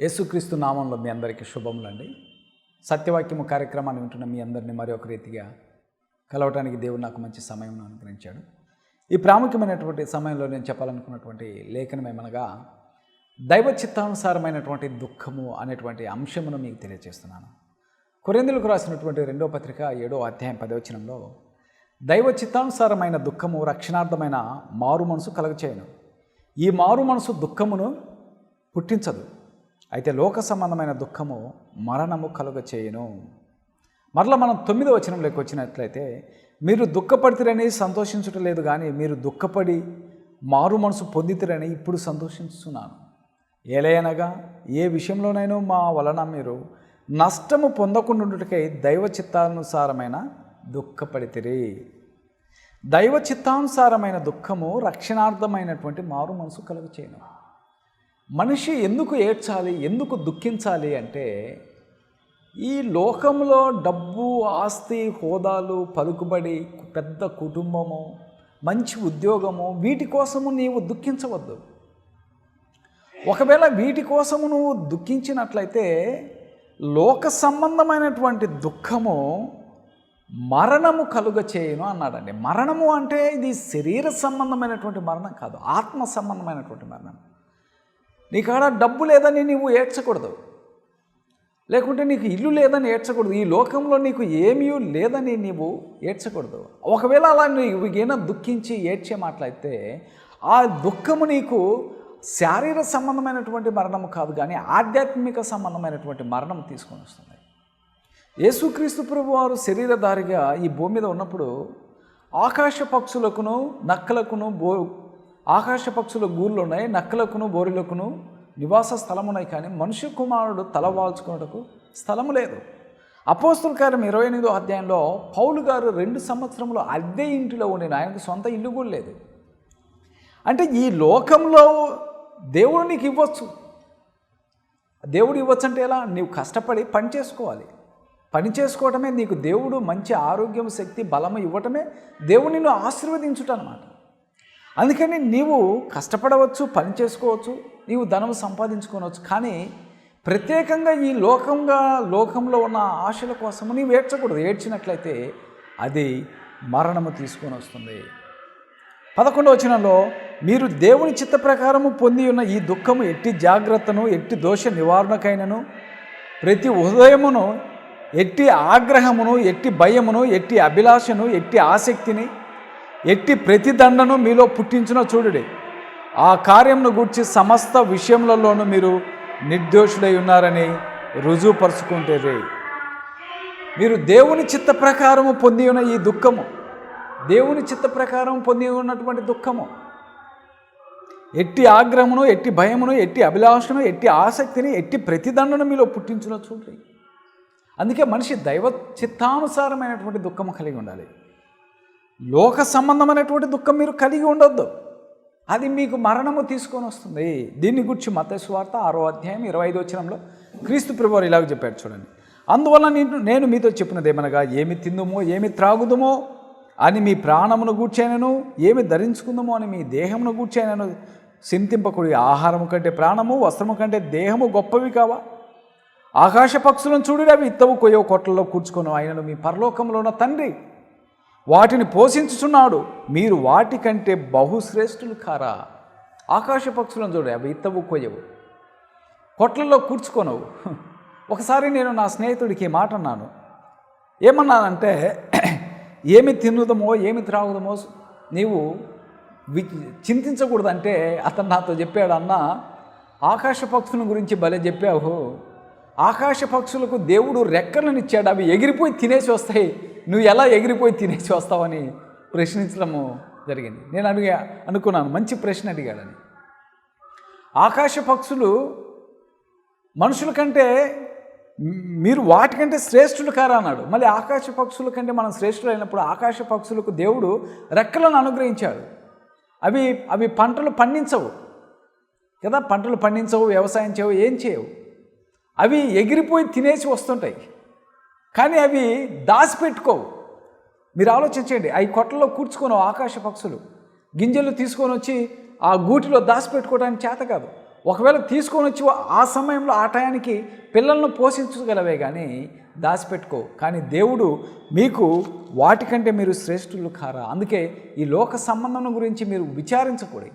యేసుక్రీస్తు నామంలో మీ అందరికీ శుభములండి సత్యవాక్యము కార్యక్రమాన్ని వింటున్న మీ అందరినీ మరి ఒక రీతిగా కలవటానికి దేవుడు నాకు మంచి సమయం అనుగ్రహించాడు. ఈ ప్రాముఖ్యమైనటువంటి సమయంలో నేను చెప్పాలనుకున్నటువంటి లేఖనం ఏమనగా దైవ చిత్తానుసారమైనటువంటి దుఃఖము అనేటువంటి అంశమును మీకు తెలియజేస్తున్నాను కొరిందులకు రాసినటువంటి రెండో పత్రిక ఏడో అధ్యాయం పదవచనంలో దైవ చిత్తానుసారమైన దుఃఖము రక్షణార్థమైన మారు మనసు కలగచేయను. ఈ మారు మనసు దుఃఖమును పుట్టించదు. అయితే లోక సంబంధమైన దుఃఖము మరణము కలుగ చేయను. మరలా మనం తొమ్మిదో వచనంలోకి వచ్చినట్లయితే మీరు దుఃఖపడితేరని సంతోషించటం లేదు కానీ మీరు దుఃఖపడి మారు మనసు పొందితేరని ఇప్పుడు సంతోషిస్తున్నాను ఏలయనగా ఏ విషయంలోనైనా మా వలన మీరు నష్టము పొందకుండాకై దైవ చిత్తానుసారమైన దుఃఖపడితిరి. దైవ చిత్తానుసారమైన దుఃఖము రక్షణార్థమైనటువంటి మారు మనసు కలుగు చేయను. మనిషి ఎందుకు ఏడ్చాలి ఎందుకు దుఃఖించాలి అంటే ఈ లోకంలో డబ్బు ఆస్తి హోదాలు పలుకుబడి పెద్ద కుటుంబము మంచి ఉద్యోగము వీటి కోసము నీవు దుఃఖించవద్దు. ఒకవేళ వీటి కోసము నువ్వు దుఃఖించినట్లయితే లోక సంబంధమైనటువంటి దుఃఖము మరణము కలుగ చేయను అన్నాడండి. మరణము అంటే ఇది శరీర సంబంధమైనటువంటి మరణం కాదు ఆత్మ సంబంధమైనటువంటి మరణం. నీకాడ డబ్బు లేదని నీవు ఏడ్చకూడదు. లేకుంటే నీకు ఇల్లు లేదని ఏడ్చకూడదు. ఈ లోకంలో నీకు ఏమీ లేదని నీవు ఏడ్చకూడదు. ఒకవేళ అలా నీవు ఏమైనా దుఃఖించి ఏడ్చే మాటలైతే ఆ దుఃఖము నీకు శారీర సంబంధమైనటువంటి మరణం కాదు కానీ ఆధ్యాత్మిక సంబంధమైనటువంటి మరణం తీసుకొని వస్తుంది. యేసుక్రీస్తు ప్రభు వారు శరీరధారిగా ఈ భూమి మీద ఉన్నప్పుడు ఆకాశ పక్షులకును నక్కలకును బో ఆకాశ పక్షుల గూళ్ళు ఉన్నాయి నక్కలకును బోరులకును నివాస స్థలం ఉన్నాయి కానీ మనుష్య కుమారుడు తల వాల్చుకున్నటకు స్థలము లేదు. అపోస్తుల కార్యం ఇరవై ఎనిమిదో అధ్యాయంలో పౌలు గారు రెండు సంవత్సరంలో అద్దె ఇంటిలో ఉండిన ఆయనకు సొంత ఇల్లు కూడా లేదు. అంటే ఈ లోకంలో దేవుడు నీకు ఇవ్వచ్చు. దేవుడు ఇవ్వచ్చు అంటే ఎలా? నీవు కష్టపడి పని చేసుకోవాలి. పని చేసుకోవటమే నీకు దేవుడు మంచి ఆరోగ్యం శక్తి బలము ఇవ్వటమే దేవుడు నిన్ను ఆశీర్వదించుట అనమాట అందుకని నీవు కష్టపడవచ్చు పని చేసుకోవచ్చు నీవు ధనం సంపాదించుకోవచ్చు కానీ ప్రత్యేకంగా ఈ లోకంగా లోకంలో ఉన్న ఆశల కోసము నీవు ఏడ్చకూడదు. ఏడ్చినట్లయితే అది మరణము తీసుకొని వస్తుంది. పదకొండవ వచనంలో మీరు దేవుని చిత్త ప్రకారము పొంది ఉన్న ఈ దుఃఖము ఎట్టి జాగ్రత్తను ఎట్టి దోష నివారణకైనను ప్రతి ఉదయమును ఎట్టి ఆగ్రహమును ఎట్టి భయమును ఎట్టి అభిలాషను ఎట్టి ఆసక్తిని ఎట్టి ప్రతిదండను మీలో పుట్టించిన చూడుడి. ఆ కార్యంను గూర్చి సమస్త విషయములలోనూ మీరు నిర్దోషుడై ఉన్నారని రుజువుపరుచుకుంటే మీరు దేవుని చిత్త ప్రకారము పొంది ఉన్న ఈ దుఃఖము దేవుని చిత్త ప్రకారం పొంది ఉన్నటువంటి దుఃఖము ఎట్టి ఆగ్రహమును ఎట్టి భయమును ఎట్టి అభిలాషను ఎట్టి ఆసక్తిని ఎట్టి ప్రతిదండను మీలో పుట్టించున చూడండి. అందుకే మనిషి దైవ చిత్తానుసారమైనటువంటి దుఃఖము కలిగి ఉండాలి. లోక సంబంధమైనటువంటి దుఃఖం మీరు కలిగి ఉండొద్దు. అది మీకు మరణము తీసుకొని వస్తుంది. దీన్ని గురించి మతస్వార్త ఆరో అధ్యాయం ఇరవై ఐదు వచ్చినంలో క్రీస్తు ప్రభువారు ఇలాగ చెప్పారు చూడండి. అందువల్ల నేను నేను మీతో చెప్పినది ఏమనగా ఏమి తిందుమో ఏమి త్రాగుదుమో అని మీ ప్రాణమును గూర్చైనను ఏమి ధరించుకుందామో అని మీ దేహమును గూర్చైనను చింతింపకుడి ఆహారము కంటే ప్రాణము వస్త్రము కంటే దేహము గొప్పవి కావా? ఆకాశ పక్షులను చూడు అవి ఇత్తవు కొయ్యో కొట్లలో కూర్చుకొని ఆయనను మీ పరలోకంలో ఉన్న తండ్రి వాటిని పోషించుచున్నాడు. మీరు వాటికంటే బహుశ్రేష్ఠులు కారా? ఆకాశ పక్షులను చూడు అవి ఇత్తవు కొయ్యవు. కొట్లలో కూర్చుకోనవు. ఒకసారి నేను నా స్నేహితుడికి మాట అన్నాను. ఏమన్నానంటే ఏమి తినుదమో ఏమి త్రాగుదమో నీవు వి చింతించకూడదంటే అతను నాతో చెప్పాడు అన్న ఆకాశ పక్షుల గురించి భలే చెప్పావు. ఆకాశ పక్షులకు దేవుడు రెక్కలను ఇచ్చాడు అవి ఎగిరిపోయి తినేసి వస్తాయి. నువ్వు ఎలా ఎగిరిపోయి తినేసి వస్తావని ప్రశ్నించడము జరిగింది. నేను అడిగా అనుకున్నాను మంచి ప్రశ్న అడిగాడని. ఆకాశ పక్షులు మనుషుల కంటే మీరు వాటికంటే శ్రేష్ఠులు కారా అన్నాడు. మళ్ళీ ఆకాశ పక్షుల కంటే మనం శ్రేష్ఠులు అయినప్పుడు ఆకాశ పక్షులకు దేవుడు రెక్కలను అనుగ్రహించాడు. అవి అవి పంటలు పండించవు. కదా పంటలు పండించవు వ్యవసాయం చేయవు ఏం చేయవు. అవి ఎగిరిపోయి తినేసి వస్తుంటాయి. కానీ అవి దాచిపెట్టుకోవు. మీరు ఆలోచించండి అవి కొట్టలో కూర్చుకోను ఆకాశ పక్షులు. గింజలు తీసుకొని వచ్చి ఆ గూటిలో దాచిపెట్టుకోవడానికి చేత కాదు. ఒకవేళ తీసుకొని వచ్చి ఆ సమయంలో ఆ టయానికి పిల్లలను పోషించగలవే కానీ దాచిపెట్టుకో. కానీ దేవుడు మీకు వాటికంటే మీరు శ్రేష్ఠులు కారా? అందుకే ఈ లోక సంబంధం గురించి మీరు విచారించకూడదు.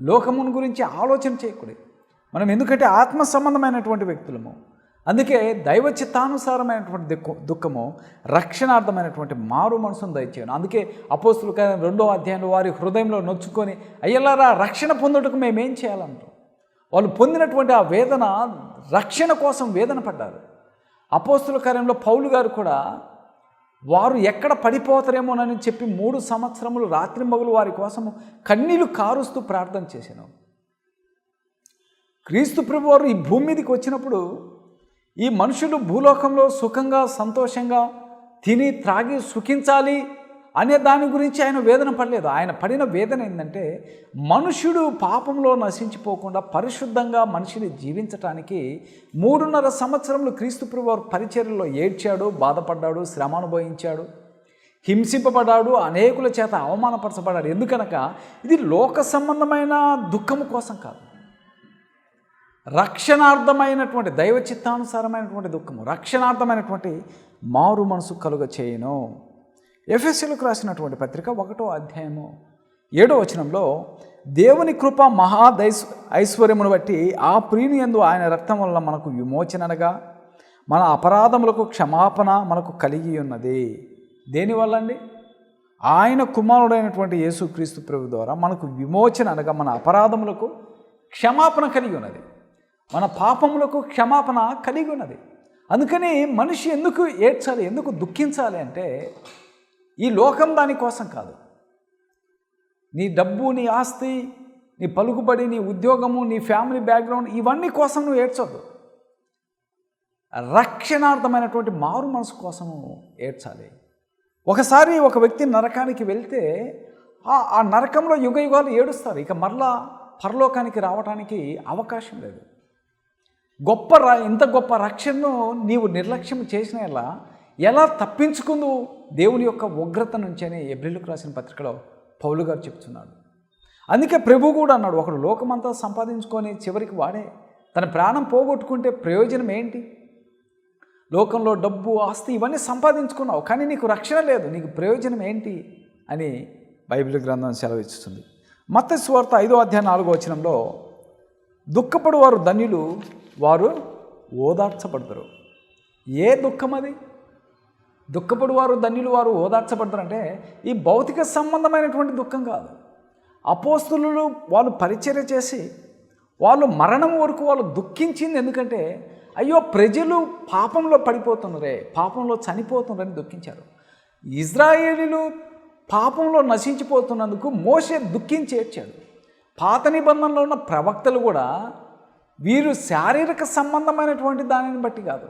లోకమును గురించి ఆలోచన చేయకూడదు. మనం ఎందుకంటే ఆత్మ సంబంధమైనటువంటి వ్యక్తులము. అందుకే దైవ చిత్తానుసారమైనటువంటి దుఃఖ దుఃఖము రక్షణార్థమైనటువంటి మారు మనసును దయచేయను. అందుకే అపోస్తులు రెండో అధ్యాయంలో వారి హృదయంలో నొచ్చుకొని అయ్యలారా రక్షణ పొందుటకు మేమేం చేయాలంటాం? వాళ్ళు పొందినటువంటి ఆ వేదన రక్షణ కోసం వేదన పడ్డారు. అపోస్తుల కార్యంలో పౌలు గారు కూడా వారు ఎక్కడ పడిపోతారేమోనని చెప్పి మూడు సంవత్సరములు రాత్రి మగులు వారి కోసము కన్నీళ్ళు కారుస్తూ ప్రార్థన చేశాను. క్రీస్తు ప్రభు వారు ఈ భూమి మీదకి వచ్చినప్పుడు ఈ మనుషులు భూలోకంలో సుఖంగా సంతోషంగా తిని త్రాగి సుఖించాలి అనే దాని గురించి ఆయన వేదన పడలేదు. ఆయన పడిన వేదన ఏంటంటే మనుషుడు పాపంలో నశించిపోకుండా పరిశుద్ధంగా మనిషిని జీవించటానికి మూడున్నర సంవత్సరంలో క్రీస్తుపురి వారు పరిచర్యలో ఏడ్చాడు బాధపడ్డాడు శ్రమ అనుభవించాడు హింసింపబడ్డాడు అనేకుల చేత అవమానపరచబడ్డాడు. ఎందుకనక ఇది లోక సంబంధమైన దుఃఖము కోసం కాదు. రక్షణార్థమైనటువంటి దైవ చిత్తానుసారమైనటువంటి దుఃఖము రక్షణార్థమైనటువంటి మారు మనసు కలుగ చేయను. ఎఫ్ఎస్సీలకు రాసినటువంటి పత్రిక ఒకటో అధ్యాయము ఏడో వచనంలో దేవుని కృప మహా దైస్ ఐశ్వర్యమును బట్టి ఆ ప్రియుని ఎందు ఆయన రక్తం వల్ల మనకు విమోచననగా మన అపరాధములకు క్షమాపణ మనకు కలిగి ఉన్నది. దేనివల్ల అండి ఆయన కుమారుడైనటువంటి యేసుక్రీస్తు ప్రభు ద్వారా మనకు విమోచన అనగా మన అపరాధములకు క్షమాపణ కలిగి ఉన్నది. మన పాపములకు క్షమాపణ కలిగి ఉన్నది. అందుకని మనిషి ఎందుకు ఏడ్చాలి ఎందుకు దుఃఖించాలి అంటే ఈ లోకం దానికోసం కాదు. నీ డబ్బు నీ ఆస్తి నీ పలుకుబడి నీ ఉద్యోగము నీ ఫ్యామిలీ బ్యాక్గ్రౌండ్ ఇవన్నీ కోసం నువ్వు ఏడ్చొద్దు. రక్షణార్థమైనటువంటి మారు మనసు కోసము ఏడ్చాలి. ఒకసారి ఒక వ్యక్తి నరకానికి వెళ్తే ఆ నరకంలో యుగ యుగాలు ఏడుస్తారు. ఇక మరలా పరలోకానికి రావడానికి అవకాశం లేదు. గొప్ప ఇంత గొప్ప రక్షణను నీవు నిర్లక్ష్యం చేసిన ఎలా ఎలా తప్పించుకుందు దేవుని యొక్క ఉగ్రత నుంచి అని ఎబ్రిల్కు రాసిన పత్రికలో పౌలు గారు చెప్తున్నాడు. అందుకే ప్రభు కూడా అన్నాడు ఒకడు లోకమంతా సంపాదించుకొని చివరికి వాడే. తన ప్రాణం పోగొట్టుకుంటే ప్రయోజనం ఏంటి? లోకంలో డబ్బు ఆస్తి ఇవన్నీ సంపాదించుకున్నావు కానీ నీకు రక్షణ లేదు నీకు ప్రయోజనం ఏంటి? అని బైబిల్ గ్రంథం సెలవిస్తుంది. మత స్వార్థ ఐదో అధ్యాయం నాలుగో వచనంలో దుఃఖపడు వారు ధన్యులు వారు ఓదార్చబడతారు. ఏ దుఃఖం అది? దుఃఖపడు వారు ధన్యులు వారు ఓదార్చబడతారంటే ఈ భౌతిక సంబంధమైనటువంటి దుఃఖం కాదు. అపోస్తులు వాళ్ళు పరిచర్య చేసి వాళ్ళు మరణం వరకు వాళ్ళు దుఃఖించింది ఎందుకంటే అయ్యో ప్రజలు పాపంలో పడిపోతున్నారే పాపంలో చనిపోతున్నారని దుఃఖించారు. ఇజ్రాయేలీలు పాపంలో నశించిపోతున్నందుకు మోసే దుఃఖించి ఏడ్చాడు పాత నిబంధనలో ఉన్న ప్రవక్తలు కూడా వీరు శారీరక సంబంధమైనటువంటి దానిని బట్టి కాదు.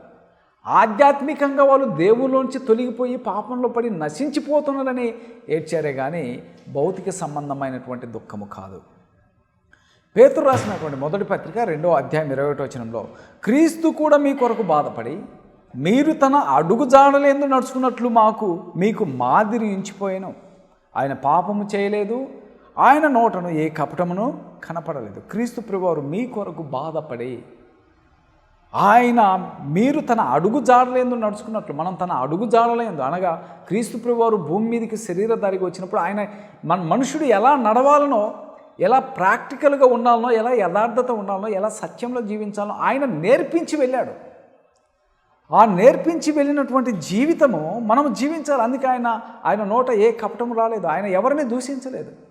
ఆధ్యాత్మికంగా వాళ్ళు దేవులోంచి తొలగిపోయి పాపంలో పడి నశించిపోతున్నారని ఏడ్చారే కానీ భౌతిక సంబంధమైనటువంటి దుఃఖము కాదు. పేతురు రాసినటువంటి మొదటి పత్రిక రెండో అధ్యాయం ఇరవై ఒకటి వచనంలో క్రీస్తు కూడా మీ కొరకు బాధపడి మీరు తన అడుగు జాడలేందు నడుచుకున్నట్లు మాకు మీకు మాదిరి ఇంచిపోయాను ఆయన పాపము చేయలేదు ఆయన నోటను ఏ కపటమును కనపడలేదు. క్రీస్తు ప్రభువారు మీ కొరకు బాధపడి ఆయన మీరు తన అడుగు జాడలేందు నడుచుకున్నట్లు మనం తన అడుగు జాడలేదు అనగా క్రీస్తు ప్రభువారు భూమి మీదకి శరీరధారికి వచ్చినప్పుడు ఆయన మన మనుషుడు ఎలా నడవాలనో ఎలా ప్రాక్టికల్గా ఉండాలనో ఎలా యథార్థత ఉండాలనో ఎలా సత్యంలో జీవించాలనో ఆయన నేర్పించి వెళ్ళాడు. ఆ నేర్పించి వెళ్ళినటువంటి జీవితము మనం జీవించాలి. అందుకే ఆయన ఆయన నోట ఏ కపటము రాలేదు. ఆయన ఎవరిని దూషించలేదు.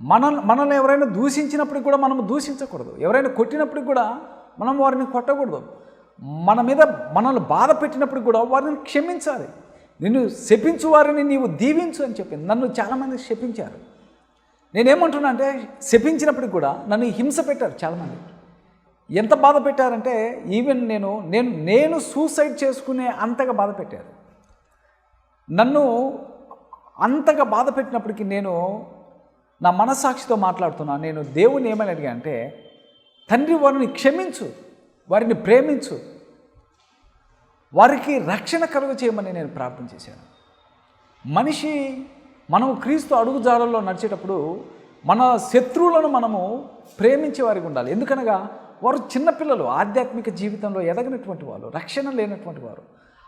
మన మనల్ని ఎవరైనా దూషించినప్పటికి కూడా మనం దూషించకూడదు. ఎవరైనా కొట్టినప్పటికి కూడా మనం వారిని కొట్టకూడదు. మన మీద మనల్ని బాధ పెట్టినప్పుడు కూడా వారిని క్షమించాలి. నిన్ను శపించు వారిని నీవు దీవించు అని చెప్పింది నన్ను చాలామంది శపించారు. నేనేమంటున్నా అంటే శపించినప్పటికి కూడా నన్ను హింస పెట్టారు చాలామంది. ఎంత బాధ పెట్టారంటే ఈవెన్ నేను నేను నేను సూసైడ్ చేసుకునే అంతగా బాధ పెట్టారు. నన్ను అంతగా బాధ పెట్టినప్పటికీ నేను నా మనస్సాక్షితో మాట్లాడుతున్నా నేను దేవుని ఏమని అడిగా అంటే తండ్రి వారిని క్షమించు వారిని ప్రేమించు వారికి రక్షణ కలుగ చేయమని నేను ప్రార్థన చేశాను. మనిషి మనం క్రీస్తు అడుగు జాడల్లో నడిచేటప్పుడు మన శత్రువులను మనము ప్రేమించే వారికి ఉండాలి. ఎందుకనగా వారు చిన్నపిల్లలు ఆధ్యాత్మిక జీవితంలో ఎదగనటువంటి వారు రక్షణ లేనటువంటి వారు.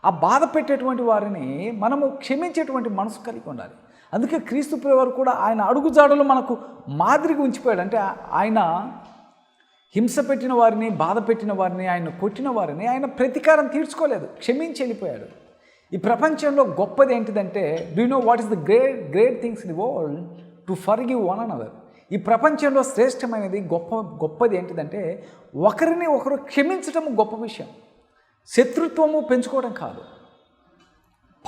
ఆ బాధ పెట్టేటువంటి వారిని మనము క్షమించేటువంటి మనసు కలిగి ఉండాలి. అందుకే క్రీస్తు వారు కూడా ఆయన అడుగుజాడలు మనకు మాదిరిగా ఉంచిపోయాడు. అంటే ఆయన హింస పెట్టిన వారిని బాధ పెట్టిన వారిని ఆయన కొట్టిన వారిని ఆయన ప్రతీకారం తీర్చుకోలేదు క్షమించి వెళ్ళిపోయాడు. ఈ ప్రపంచంలో గొప్పది ఏంటిదంటే do know what is the great great things in the world to forgive one another ఈ ప్రపంచంలో శ్రేష్టమైనది గొప్ప గొప్పది ఏంటిదంటే ఒకరిని ఒకరు క్షమించటం గొప్ప విషయం. శత్రుత్వము పెంచుకోవడం కాదు.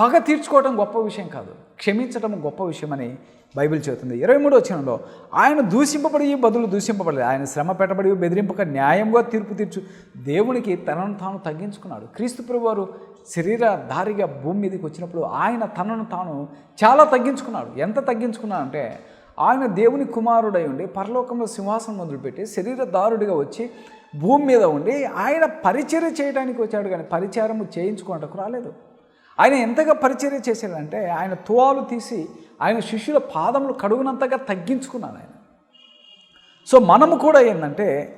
పగ తీర్చుకోవడం గొప్ప విషయం కాదు. క్షమించడం గొప్ప విషయమని బైబిల్ చెబుతుంది. ఇరవై మూడో వచనంలో ఆయన దూషింపబడి బదులు దూషింపబడలేదు. ఆయన శ్రమ పెట్టబడి బెదిరింపక న్యాయంగా తీర్పు తీర్చు దేవునికి తనను తాను తగ్గించుకున్నాడు. క్రీస్తు వారు శరీరధారిగా భూమి మీదకి వచ్చినప్పుడు ఆయన తనను తాను చాలా తగ్గించుకున్నాడు. ఎంత తగ్గించుకున్నాడంటే ఆయన దేవుని కుమారుడై ఉండి పరలోకంలో సింహాసనం మొదలుపెట్టి శరీరదారుడిగా వచ్చి భూమి మీద ఉండి ఆయన పరిచర్య చేయడానికి వచ్చాడు. కానీ పరిచారము చేయించుకోవడానికి రాలేదు. ఆయన ఎంతగా పరిచర్య చేశాడంటే ఆయన తువాలు తీసి ఆయన శిష్యుల పాదములు కడుగునంతగా తగ్గించుకున్నాడు ఆయన. సో మనము కూడా ఏంటంటే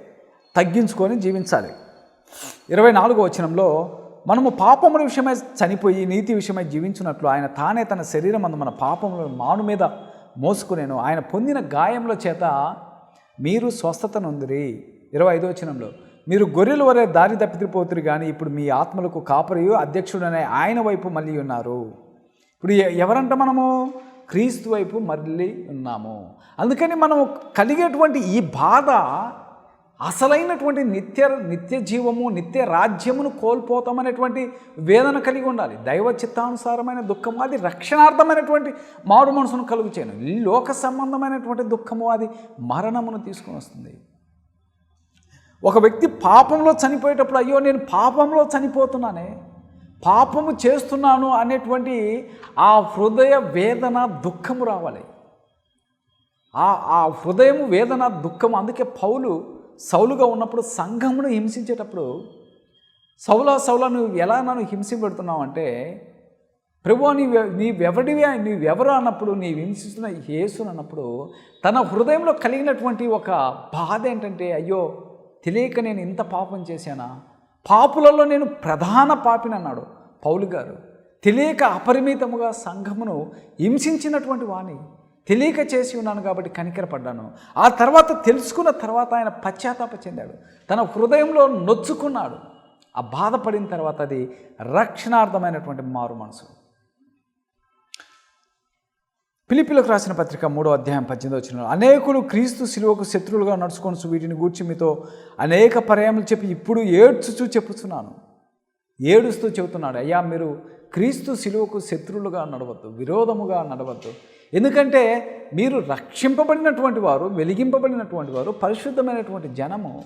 తగ్గించుకొని జీవించాలి. ఇరవై నాలుగో వచనంలో మనము పాపముల విషయమై చనిపోయి నీతి విషయమై జీవించినట్లు ఆయన తానే తన శరీరం అందు మన పాపముల మాను మీద మోసుకునేను. ఆయన పొందిన గాయముల చేత మీరు స్వస్థత నొందిరి. ఇరవై ఐదో వచనంలో మీరు గొర్రెల వరే దారి తప్పిపోతురు కానీ ఇప్పుడు మీ ఆత్మలకు కాపరియు అధ్యక్షుడనే ఆయన వైపు మళ్ళీ ఉన్నారు. ఇప్పుడు ఎవరంట మనము? క్రీస్తు వైపు మళ్ళీ ఉన్నాము. అందుకని మనం కలిగేటువంటి ఈ బాధ అసలైనటువంటి నిత్య నిత్య జీవము నిత్య రాజ్యమును కోల్పోతామనేటువంటి వేదన కలిగి ఉండాలి. దైవ చిత్తానుసారమైన దుఃఖము అది రక్షణార్థమైనటువంటి మారు మనసును కలుగు చేయను. లోక సంబంధమైనటువంటి దుఃఖము అది మరణమును తీసుకొని వస్తుంది. ఒక వ్యక్తి పాపంలో చనిపోయేటప్పుడు అయ్యో నేను పాపంలో చనిపోతున్నానే పాపము చేస్తున్నాను అనేటువంటి ఆ హృదయ వేదన దుఃఖము రావాలి. ఆ ఆ హృదయం వేదన దుఃఖం అందుకే పౌలు సౌలుగా ఉన్నప్పుడు సంఘమును హింసించేటప్పుడు సౌలా సౌల నువ్వు ఎలా నన్ను హింసింపెడుతున్నావు అంటే ప్రభు నీవు నీవెవడివి నీవెవరు అన్నప్పుడు నీవు హింసిస్తున్న యేసు అన్నప్పుడు తన హృదయంలో కలిగినటువంటి ఒక బాధ ఏంటంటే అయ్యో తెలియక నేను ఇంత పాపం చేశానా? పాపులలో నేను ప్రధాన పాపిని అన్నాడు పౌలు గారు. తెలియక అపరిమితముగా సంఘమును హింసించినటువంటి వాణి తెలియక చేసి ఉన్నాను కాబట్టి కనికరపడ్డాను. ఆ తర్వాత తెలుసుకున్న తర్వాత ఆయన పశ్చాత్తాప చెందాడు. తన హృదయంలో నొచ్చుకున్నాడు. ఆ బాధపడిన తర్వాత అది రక్షణార్థమైనటువంటి మారు మనసు. పిలిపిలకు రాసిన పత్రిక మూడో అధ్యాయం పద్దెనిమిది వచ్చిన అనేకులు క్రీస్తు శిలువకు శత్రువులుగా నడుచుకొని వీటిని గూర్చి మీతో అనేక పర్యాములు చెప్పి ఇప్పుడు ఏడ్చుచూ చెప్పుతున్నాను ఏడుస్తూ చెబుతున్నాడు అయ్యా మీరు క్రీస్తు శిలువకు శత్రువులుగా నడవద్దు విరోధముగా నడవద్దు. ఎందుకంటే మీరు రక్షింపబడినటువంటి వారు వెలిగింపబడినటువంటి వారు పరిశుద్ధమైనటువంటి జనము.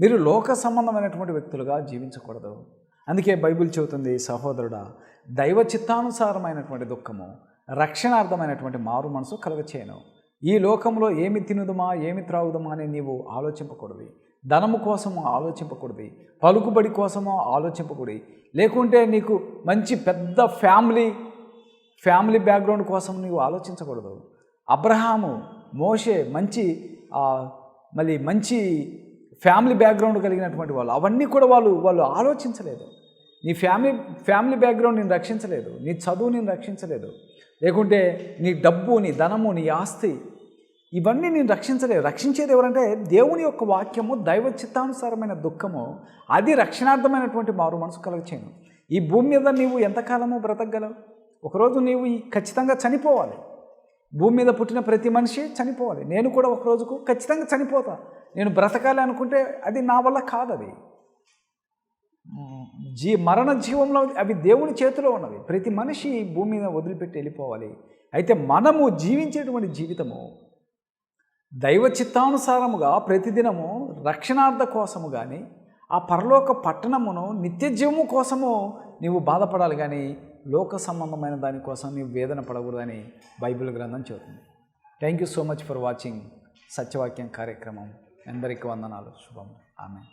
మీరు లోక సంబంధమైనటువంటి వ్యక్తులుగా జీవించకూడదు. అందుకే బైబిల్ చెబుతుంది సహోదరుడా దైవ చిత్తానుసారమైనటువంటి దుఃఖము రక్షణార్థమైనటువంటి మారు మనసు కలగచేయను. ఈ లోకంలో ఏమి తినుదమా ఏమి త్రాగుదమా అని నీవు ఆలోచింపకూడదు. ధనము కోసము ఆలోచింపకూడదు. పలుకుబడి కోసమో ఆలోచింపకూడదు. లేకుంటే నీకు మంచి పెద్ద ఫ్యామిలీ ఫ్యామిలీ బ్యాక్గ్రౌండ్ కోసం నీవు ఆలోచించకూడదు. అబ్రహాము మోషే మంచి మళ్ళీ మంచి ఫ్యామిలీ బ్యాక్గ్రౌండ్ కలిగినటువంటి వాళ్ళు. అవన్నీ కూడా వాళ్ళు వాళ్ళు ఆలోచించలేదు. నీ ఫ్యామిలీ ఫ్యామిలీ బ్యాక్గ్రౌండ్ నేను రక్షించలేదు. నీ చదువు నేను రక్షించలేదు. లేకుంటే నీ డబ్బు నీ ధనము నీ ఆస్తి ఇవన్నీ నేను రక్షించలేదు. రక్షించేది ఎవరంటే దేవుని యొక్క వాక్యము దైవ చిత్తానుసారమైన దుఃఖము అది రక్షణార్థమైనటువంటి మారు మనసు కలగచేయను. ఈ భూమి మీద నీవు ఎంతకాలము బ్రతకగలవు? ఒకరోజు నీవు ఈ ఖచ్చితంగా చనిపోవాలి. భూమి మీద పుట్టిన ప్రతి మనిషి చనిపోవాలి. నేను కూడా ఒక రోజుకు ఖచ్చితంగా చనిపోతా. నేను బ్రతకాలి అనుకుంటే అది నా వల్ల కాదు అది జీ మరణ జీవంలో అవి దేవుని చేతిలో ఉన్నవి. ప్రతి మనిషి భూమి మీద వదిలిపెట్టి వెళ్ళిపోవాలి. అయితే మనము జీవించేటువంటి జీవితము దైవ చిత్తానుసారముగా ప్రతిదినము రక్షణార్థ కోసము కానీ ఆ పరలోక పట్టణమును నిత్య జీవము కోసము నీవు బాధపడాలి కానీ లోక సంబంధమైన దానికోసం నీవు వేదన పడకూడదని బైబిల్ గ్రంథం చెబుతుంది. Thank you so much for watching సత్యవాక్యం కార్యక్రమం. ఎందరికీ వందనాలు. శుభం. ఆమె